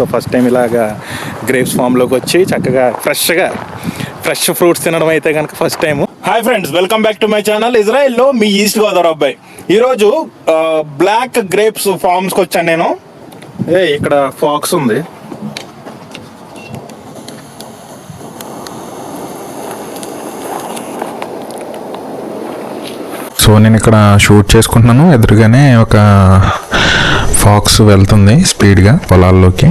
So first time ఇలాగా grapes ఫామ్లోకి వచ్చి చక్కగా ఫ్రెష్గా ఫ్రెష్ ఫ్రూట్స్ తినడం అయితే కనుక first time hi friends welcome back to my channel ఇజ్రాయెల్లో మీ ఈస్ట్ గోదావరి అబ్బాయి. ఈరోజు బ్లాక్ గ్రేప్స్ ఫార్మ్స్కి వచ్చాను నేను. ఏ ఇక్కడ ఫాక్స్ ఉంది. సో నేను ఇక్కడ షూట్ చేసుకుంటున్నాను. ఎదురుగానే ఒక ఫాక్స్ వెళ్తుంది స్పీడ్గా పొలాల్లోకి.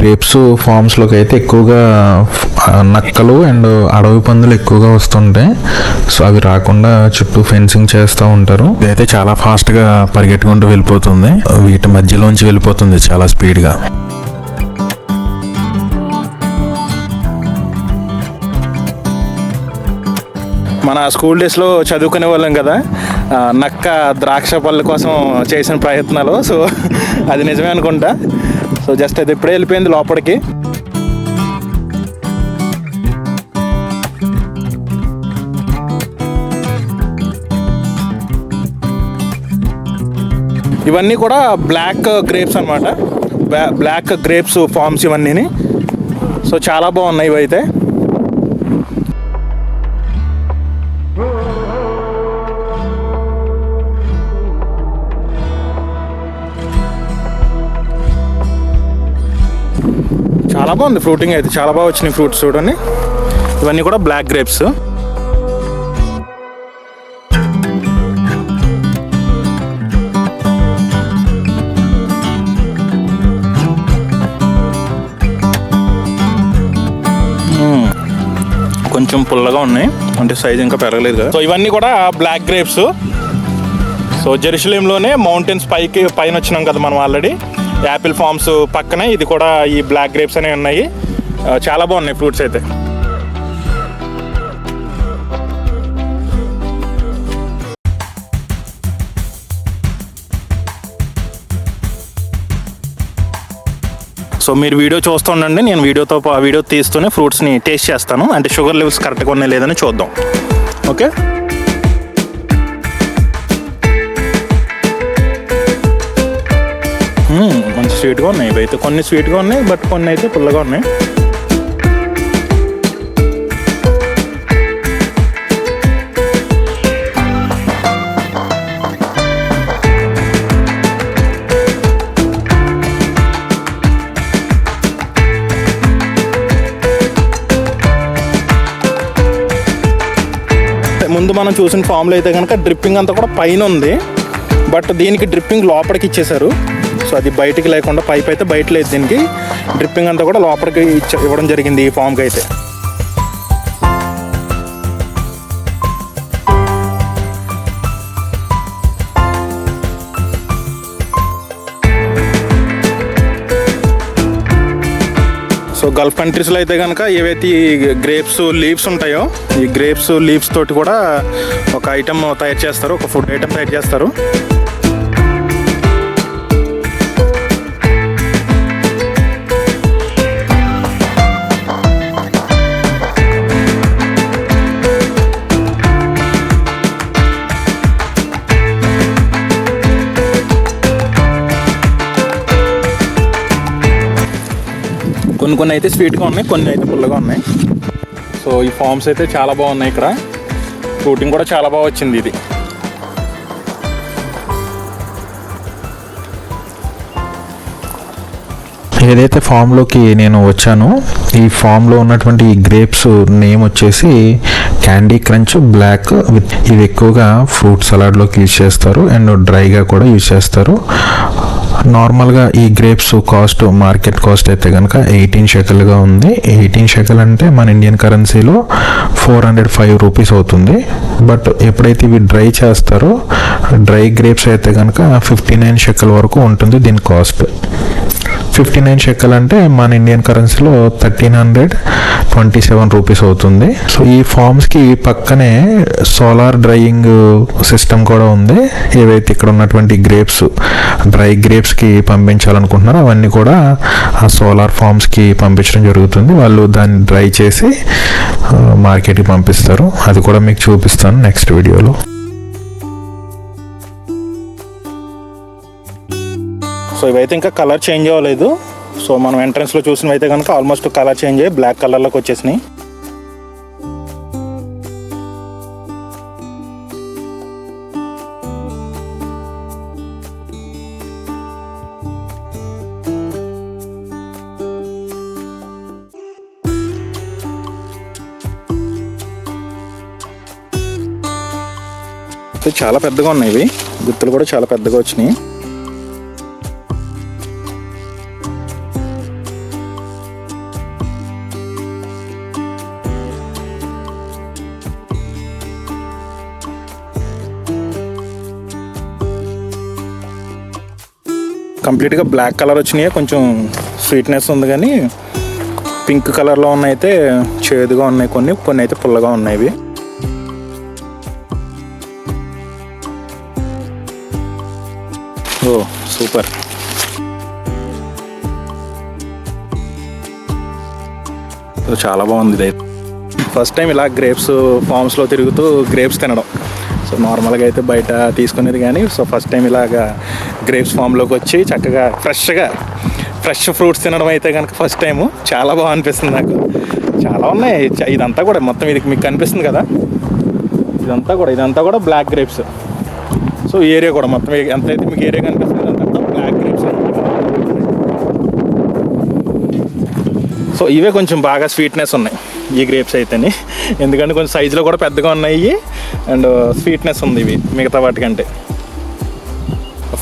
గ్రేప్స్ ఫార్మ్స్లోకి అయితే ఎక్కువగా నక్కలు అండ్ అడవి పందులు ఎక్కువగా వస్తుంటాయి సో అవి రాకుండా చుట్టూ ఫెన్సింగ్ చేస్తూ ఉంటారు. ఇదైతే చాలా ఫాస్ట్గా పరిగెట్టుకుంటూ వెళ్ళిపోతుంది. వీటి మధ్యలోంచి వెళ్ళిపోతుంది చాలా స్పీడ్గా మన స్కూల్ డేస్లో చదువుకునే వాళ్ళం కదా నక్క ద్రాక్ష పళ్ళ కోసం చేసిన ప్రయత్నాలు సో అది నిజమే అనుకుంటా. సో జస్ట్ అది ఇప్పుడే వెళ్ళిపోయింది లోపలికి. ఇవన్నీ కూడా బ్లాక్ గ్రేప్స్ అనమాట బ్లాక్ గ్రేప్స్ ఫార్మ్స్ ఇవన్నీని. సో చాలా బాగున్నాయి ఇవైతే. చాలా బాగుంది ఫ్రూటింగ్ అయితే. చాలా బాగా వచ్చినాయి ఫ్రూట్స్ చూడండి. ఇవన్నీ కూడా బ్లాక్ గ్రేప్స్. కొంచెం పుల్లగా ఉన్నాయి. అంటే సైజ్ ఇంకా పెరగలేదు కదా. సో ఇవన్నీ కూడా బ్లాక్ గ్రేప్స్. సో జెరూసలేంలోనే మౌంటైన్స్ పైకి పైన వచ్చినాం కదా మనం ఆల్రెడీ. యాపిల్ ఫామ్స్ పక్కనే ఇది కూడా ఈ బ్లాక్ గ్రేప్స్ అనేవి ఉన్నాయి. చాలా బాగున్నాయి ఫ్రూట్స్ అయితే. సో మీరు వీడియో చూస్తూ ఉండండి నేను వీడియోతో పా- వీడియో తీస్తూనే ఫ్రూట్స్ని టేస్ట్ చేస్తాను. అంటే షుగర్ లెవెల్స్ కరెక్ట్గా ఉన్నాయి లేదని చూద్దాం. ఓకే? స్వీట్గా ఉన్నాయి. ఇవైతే కొన్ని స్వీట్గా ఉన్నాయి బట్ కొన్ని అయితే పుల్లగా ఉన్నాయి. ముందు మనం చూసిన ఫామ్లో అయితే కనుక డ్రిప్పింగ్ అంతా కూడా పైన ఉంది. బట్ దీనికి డ్రిప్పింగ్ లోపలికి ఇచ్చేశారు. సో అది బయటికి లేకుండా పైప్ అయితే బయట లేదు దీనికి. డ్రిప్పింగ్ అంతా కూడా లోపలికి ఇవ్వడం జరిగింది ఈ ఫామ్కి అయితే. సో గల్ఫ్ కంట్రీస్లో అయితే కనుక ఏవైతే ఈ గ్రేప్స్ లీవ్స్ ఉంటాయో ఈ గ్రేప్స్ లీవ్స్ తోటి కూడా ఒక ఐటమ్ తయారు చేస్తారు ఒక ఫుడ్ ఐటమ్ తయారు చేస్తారు. కొన్ని కొన్ని అయితే స్వీట్గా ఉన్నాయి కొన్ని అయితే పుల్లగా ఉన్నాయి. సో ఈ ఫామ్స్ అయితే చాలా బాగున్నాయి ఇక్కడ. ఫ్రూటింగ్ కూడా చాలా బాగా వచ్చింది ఇది. ఏదైతే ఫామ్లోకి నేను వచ్చానో ఈ ఫామ్లో ఉన్నటువంటి ఈ గ్రేప్స్ నేమ్ వచ్చేసి క్యాండీ క్రంచ్ బ్లాక్ విత్ ఇవి ఎక్కువగా ఫ్రూట్ సలాడ్లోకి యూజ్ చేస్తారు అండ్ డ్రైగా కూడా యూజ్ చేస్తారు. నార్మల్గా ఈ గ్రేప్స్ కాస్ట్ మార్కెట్ కాస్ట్ అయితే కనుక ఎయిటీన్ షెకల్గా ఉంది. ఎయిటీన్ షెకల్ అంటే మన ఇండియన్ కరెన్సీలో ఫోర్ హండ్రెడ్ ఫైవ్ రూపీస్ అవుతుంది. బట్ ఎప్పుడైతే ఇవి డ్రై చేస్తారో డ్రై గ్రేప్స్ అయితే కనుక ఫిఫ్టీ నైన్ షెకల్ వరకు ఉంటుంది దీని కాస్ట్. ఫిఫ్టీ నైన్ షెక్కల్ అంటే మన ఇండియన్ కరెన్సీలో thirteen hundred twenty seven rupees అవుతుంది. సో ఈ ఫార్మ్స్కి పక్కనే సోలార్ డ్రైయింగ్ సిస్టమ్ కూడా ఉంది. ఏవైతే ఇక్కడ ఉన్నటువంటి గ్రేప్స్ డ్రై గ్రేప్స్కి పంపించాలనుకుంటున్నారో అవన్నీ కూడా ఆ సోలార్ ఫార్మ్స్కి పంపించడం జరుగుతుంది. వాళ్ళు దాన్ని డ్రై చేసి మార్కెట్కి పంపిస్తారు. అది కూడా మీకు చూపిస్తాను నెక్స్ట్ వీడియోలో. సో ఇవైతే ఇంకా కలర్ చేంజ్ అవ్వలేదు. సో మనం ఎంట్రన్స్లో చూసినవి అయితే కనుక ఆల్మోస్ట్ కలర్ చేంజ్ అయ్యి బ్లాక్ కలర్లోకి వచ్చేసినాయి. చాలా పెద్దగా ఉన్నాయి ఇవి. గుత్తులు కూడా చాలా పెద్దగా వచ్చినాయి. కంప్లీట్గా బ్లాక్ కలర్ వచ్చినాయి కొంచెం స్వీట్నెస్ ఉంది కానీ పింక్ కలర్లో ఉన్నాయి అయితే చేదుగా ఉన్నాయి కొన్ని కొన్ని అయితే పుల్లగా ఉన్నాయి ఓ సూపర్. చాలా బాగుంది ఇది. ఫస్ట్ టైం ఇలా గ్రేప్స్ ఫామ్స్లో తిరుగుతూ గ్రేప్స్ తినడం. సో నార్మల్గా అయితే బయట తీసుకునేది కానీ సో ఫస్ట్ టైం ఇలాగా గ్రేప్స్ ఫామ్లోకి వచ్చి చక్కగా ఫ్రెష్గా ఫ్రెష్ ఫ్రూట్స్ తినడం అయితే కనుక ఫస్ట్ టైము చాలా బాగా అనిపిస్తుంది నాకు. చాలా ఉన్నాయి. ఇదంతా కూడా మొత్తం ఇది మీకు కనిపిస్తుంది కదా? ఇదంతా కూడా ఇదంతా కూడా బ్లాక్ గ్రేప్స్ సో ఏరియా కూడా మొత్తం ఎంతైతే మీకు ఏరియా కనిపిస్తుంది. అంతా కూడా బ్లాక్ గ్రేప్స్ సో ఇవే కొంచెం బాగా స్వీట్నెస్ ఉన్నాయి. ఈ గ్రేప్స్ అయితేనే. ఎందుకంటే కొంచెం సైజులో కూడా పెద్దగా ఉన్నాయి. అండ్ స్వీట్నెస్ ఉంది ఇవి మిగతా వాటికంటే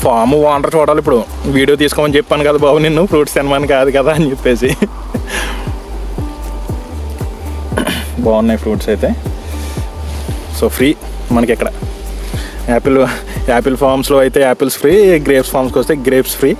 ఫామ్ వాటర్ చూడాలి ఇప్పుడు. వీడియో తీసుకోమని చెప్పాను కదా బాబు నిన్ను. ఫ్రూట్స్ తినమని కాదు కదా అని చెప్పేసి. బాగున్నాయి ఫ్రూట్స్ అయితే. సో ఫ్రీ మనకి ఇక్కడ యాపిల్ యాపిల్ ఫామ్స్లో అయితే యాపిల్స్ ఫ్రీ గ్రేప్స్ ఫామ్స్కి వస్తే గ్రేప్స్ ఫ్రీ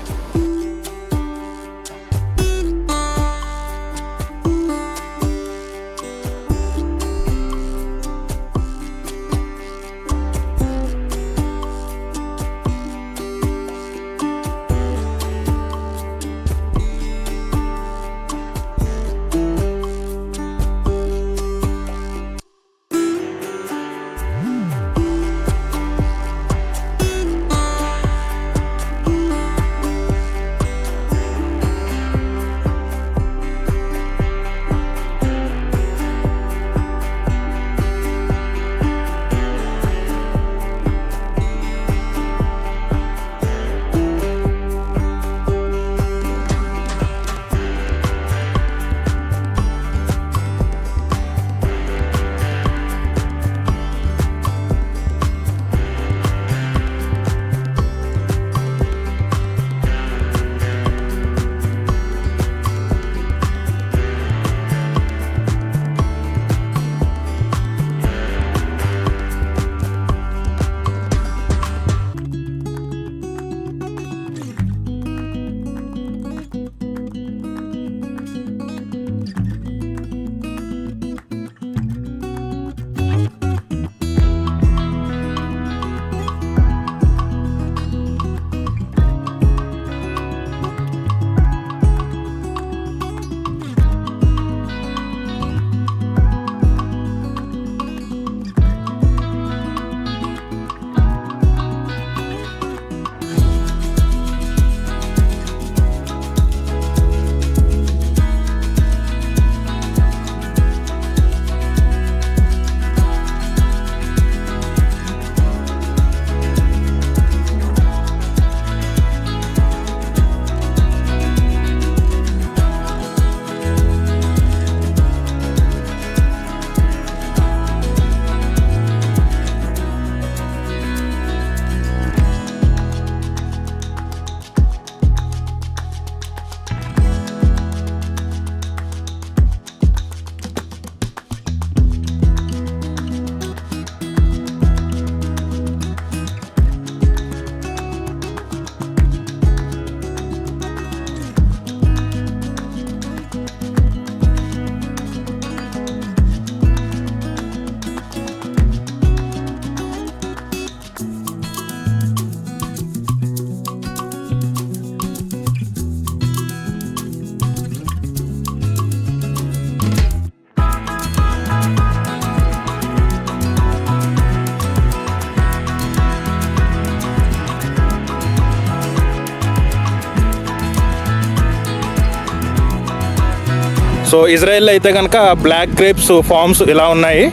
సో ఇజ్రాయెల్ అయితే కనుక బ్లాక్ గ్రేప్స్ ఫామ్స్ ఇలా ఉన్నాయి.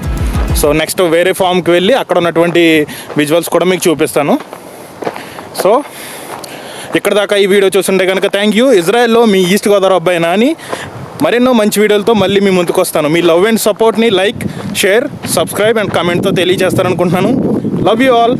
సో నెక్స్ట్ వేరే ఫామ్కి వెళ్ళి అక్కడ ఉన్నటువంటి విజువల్స్ కూడా మీకు చూపిస్తాను. సో ఇక్కడ దాకా ఈ వీడియో చూస్తుంటే కనుక థ్యాంక్ యూ. ఇజ్రాయెల్లో మీ ఈస్ట్ గోదావరి అబ్బాయి నాని మరెన్నో మంచి వీడియోలతో మళ్ళీ మీ ముందుకు వస్తాను. మీ లవ్ అండ్ సపోర్ట్ని లైక్ షేర్ సబ్స్క్రైబ్ అండ్ కామెంట్తో తెలియజేస్తారనుకుంటున్నాను. Love you all.